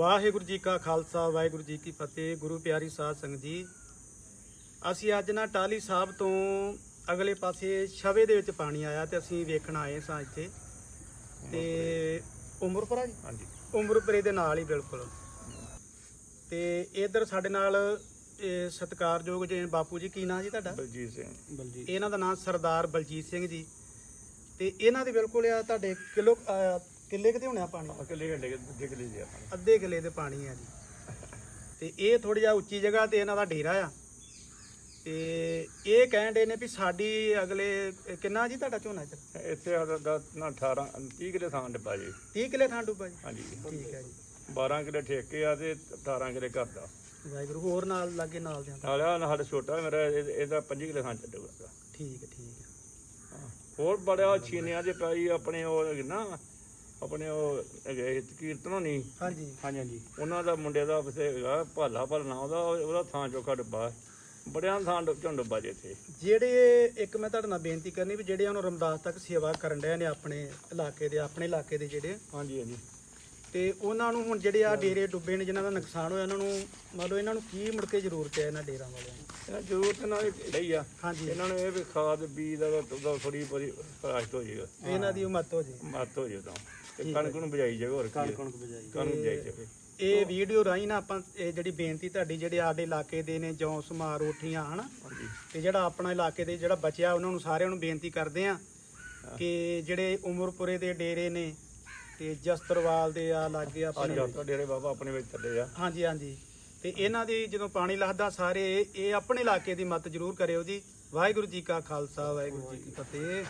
ਵਾਹਿਗੁਰੂ ਜੀ ਕਾ ਖਾਲਸਾ ਵਾਹਿਗੁਰੂ ਜੀ ਕੀ ਫਤਿਹ। ਗੁਰੂ ਪਿਆਰੀ ਸਾਧ ਸੰਗਤ ਜੀ ਅਸੀਂ ਅੱਜ ਨਾ ਟਾਲੀ ਸਾਹਿਬ ਤੋਂ ਅਗਲੇ ਪਾਸੇ ਛਵੇ ਦੇ ਵਿੱਚ ਪਾਣੀ ਆਇਆ ਤੇ ਅਸੀਂ ਵੇਖਣ ਆਏ ਸਾਂ ਇੱਥੇ। ਤੇ ਉਮਰਪੁਰਾ ਜੀ? ਹਾਂਜੀ। ਉਮਰਪੁਰੇ ਦੇ ਨਾਲ ਹੀ ਬਿਲਕੁਲ। ਤੇ ਇਧਰ ਸਾਡੇ ਨਾਲ ਸਤਿਕਾਰਯੋਗ ਜੀ ਬਾਪੂ ਜੀ ਕੀ ਨਾਂ ਜੀ ਤੁਹਾਡਾ? ਬਲਜੀਤ ਸਿੰਘ। ਬਲਜੀਤ ਇਹਨਾਂ ਦਾ ਨਾਮ ਸਰਦਾਰ ਬਲਜੀਤ ਸਿੰਘ ਜੀ। ਤੇ ਇਹਨਾਂ ਦੇ ਬਿਲਕੁਲ ਆ ਤੁਹਾਡੇ ਕਿਲੋ ਕਿੱਲੇ ਕਿਤੇ ਹੋਣਾ ਪਾਣੀ? ਅਕਲੇ ਘੰਟੇ ਦੂਜੇ ਕਿਲੇ ਜੀ ਆਪਾਂ ਅੱਧੇ ਕਿਲੇ ਦੇ ਪਾਣੀ ਆ ਜੀ। ਤੇ ਇਹ ਥੋੜੀ ਜਿਹਾ ਉੱਚੀ ਜਗ੍ਹਾ ਤੇ ਇਹਨਾਂ ਦਾ ਡੇਰਾ ਆ। ਤੇ ਇਹ ਕਹਿਣ ਦੇ ਨੇ ਵੀ ਸਾਡੀ ਅਗਲੇ ਕਿੰਨਾ ਜੀ ਤੁਹਾਡਾ ਝੋਨਾ ਚ ਇੱਥੇ ਆ ਦਾ ਨਾ 18 30 ਕਿਲੇ ਥਾਂ ਡੱਬਾ ਜੀ। 30 ਕਿਲੇ ਥਾਂ ਡੁੱਬਾ ਜੀ? ਹਾਂਜੀ। ਠੀਕ ਹੈ ਜੀ। 12 ਕਿਲੇ ਠੇਕੇ ਆ ਤੇ 18 ਕਿਲੇ ਘਰ ਦਾ। ਵਾਹਿਗੁਰੂ ਹੋਰ ਨਾਲ ਲਾਗੇ ਨਾਲ ਦੇ ਨਾਲ ਆ ਸਾਡਾ ਛੋਟਾ ਮੇਰਾ ਇਹ- ਇਹਦਾ 25 ਕਿਲੇ ਥਾਂ ਚੱਡੂਗਾ ਠੀਕ ਹੈ ਠੀਕ ਹੈ ਹੋਰ ਬੜਾ ਛੀਨਿਆਂ ਦੇ ਪਾਈ ਆਪਣੇ ਉਹ ਨਾ ਆਪਣੇ ਉਹ ਹੈਗੇ ਕੀਰਤਨੋਂ ਨਹੀਂ ਹਾਂਜੀ। ਹਾਂਜੀ ਹਾਂਜੀ। ਉਹਨਾਂ ਦਾ ਮੁੰਡੇ ਦਾ ਵਸੇ ਹੈਗਾ ਭਾਲਾ ਭਲ ਨਾਂ ਉਹਦਾ ਉਹਦਾ ਥਾਂ ਚੋਖਾ ਡੱਬਾ। ਬੜਿਆਂ ਥਾਂ ਝੁੰਡ ਡੱਬਾ ਜੇ ਇੱਥੇ। ਜਿਹੜੇ ਇੱਕ ਮੈਂ ਤੁਹਾਡੇ ਨਾਲ ਬੇਨਤੀ ਕਰਨੀ ਵੀ ਜਿਹੜੇ ਉਹਨੂੰ ਰਮਦਾਸ ਤੱਕ ਸੇਵਾ ਕਰਨ ਡਏ ਨੇ ਆਪਣੇ ਇਲਾਕੇ ਦੇ ਆਪਣੇ ਇਲਾਕੇ ਦੇ ਜਿਹੜੇ। ਹਾਂਜੀ ਹਾਂਜੀ। ਤੇ ਉਹਨਾਂ ਨੂੰ ਹੁਣ ਜਿਹੜੇ ਆ ਡੇਰੇ ਡੁੱਬੇ ਨੇ ਜਿਨ੍ਹਾਂ ਦਾ ਨੁਕਸਾਨ ਹੋਇਆ ਉਹਨਾਂ ਨੂੰ ਮੰਨ ਲਓ ਇਹਨਾਂ ਨੂੰ ਕੀ ਮੁੜ ਕੇ ਜ਼ਰੂਰਤ ਹੈ ਇਹਨਾਂ ਡੇਰਾਂ ਵਾਲਿਆਂ ਨੂੰ ਇਹਨਾਂ ਜ਼ਰੂਰਤ ਨਾਲ ਹੀ ਢੇੜਾ ਹੀ ਆ? ਹਾਂਜੀ। ਇਹਨਾਂ ਨੂੰ ਇਹ ਵੀ ਖਾਦ ਬੀਜ ਦਾ ਥੋੜੀ ਬੜੀ ਫਰਾਸ਼ਟ ਹੋ ਜਾਏਗਾ। ਇਹਨਾਂ ਦੀ ਉਮਤ ਹੋ ਜੇ ਮੱਤ ਹੋ ਜਾਏ ਤਾਂ। ਤੇ ਕਣਕ ਨੂੰ ਬਜਾਈ ਜਾਵੇ ਹੋਰ ਕੀ। ਕਣਕ ਬਜਾਈ ਕਣਕ ਬਜਾਈ ਜਾਵੇ। ਇਹ ਵੀਡੀਓ ਰਾਹੀਂ ਨਾ ਆਪਾਂ ਇਹ ਜਿਹੜੀ ਬੇਨਤੀ ਤੁਹਾਡੀ ਜਿਹੜੇ ਸਾਡੇ ਇਲਾਕੇ ਦੇ ਨੇ ਜੌਂ ਸਮਾ ਰੋਟੀਆਂ ਹਨਾ? ਹਾਂਜੀ। ਤੇ ਜਿਹੜਾ ਆਪਣਾ ਇਲਾਕੇ ਦੇ ਜਿਹੜਾ ਬਚਿਆ ਉਹਨਾਂ ਨੂੰ ਸਾਰਿਆਂ ਨੂੰ ਬੇਨਤੀ ਕਰਦੇ ਆ ਕਿ ਜਿਹੜੇ ਉਮਰਪੁਰੇ ਦੇ ਡੇਰੇ ਨੇ ਤੇ ਜਸਤਰਵਾਲ ਦੇ ਆ ਲਾਗੇ ਅੱਜ ਆਪਣੇ ਆਪਾਂ ਡੇਰੇ ਬਾਬਾ ਆਪਣੇ ਵਿੱਚ ਚੱਲੇ ਆ। ਹਾਂਜੀ ਹਾਂਜੀ। ਤੇ ਇਹਨਾਂ ਦੀ ਜਦੋਂ ਪਾਣੀ ਲੱਗਦਾ ਸਾਰੇ ਇਹ ਆਪਣੇ ਇਲਾਕੇ ਦੀ ਮਤ ਜ਼ਰੂਰ ਕਰਿਓ ਜੀ। ਵਾਹਿਗੁਰੂ ਜੀ ਕਾ ਖਾਲਸਾ ਵਾਹਿਗੁਰੂ ਜੀ ਕੀ ਫਤਿਹ।